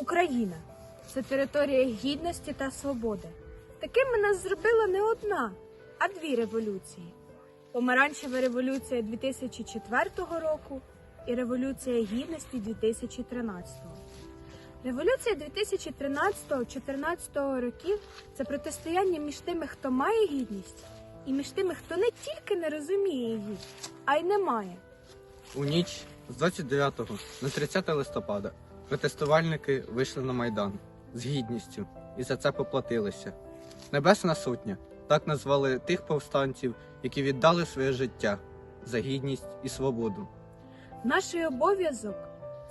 Україна це територія гідності та свободи. Такими нас зробила не одна, а дві революції: Помаранчева революція 2004 року і Революція Гідності 2013. Революція 2013-14 років це протистояння між тими, хто має гідність, і між тими, хто не тільки не розуміє її, а й не має. У ніч з 29 на 30 листопада протестувальники вийшли на Майдан з гідністю і за це поплатилися. Небесна сотня так назвали тих повстанців, які віддали своє життя за гідність і свободу. Наш обов'язок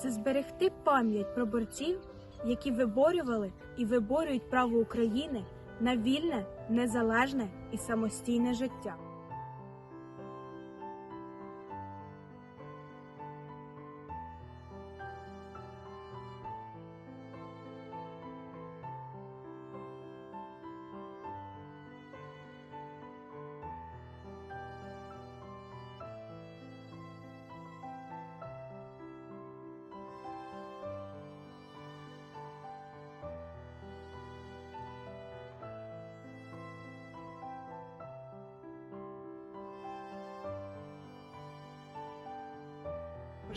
це зберегти пам'ять про борців, які виборювали і виборюють право України на вільне, незалежне і самостійне життя.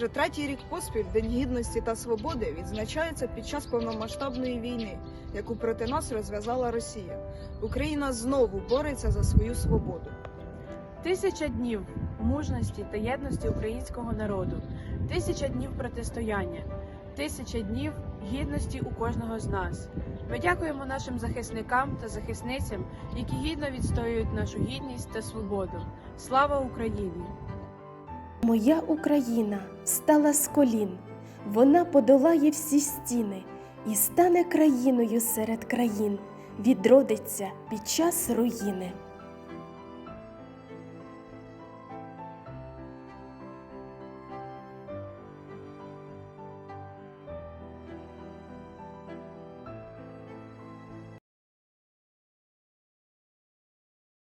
Вже третій рік поспіль День гідності та свободи відзначається під час повномасштабної війни, яку проти нас розв'язала Росія. Україна знову бореться за свою свободу. Тисяча днів мужності та єдності українського народу, тисяча днів протистояння, тисяча днів гідності у кожного з нас. Ми дякуємо нашим захисникам та захисницям, які гідно відстоюють нашу гідність та свободу. Слава Україні! Моя Україна встала з колін, вона подолає всі стіни і стане країною серед країн, відродиться під час руїни.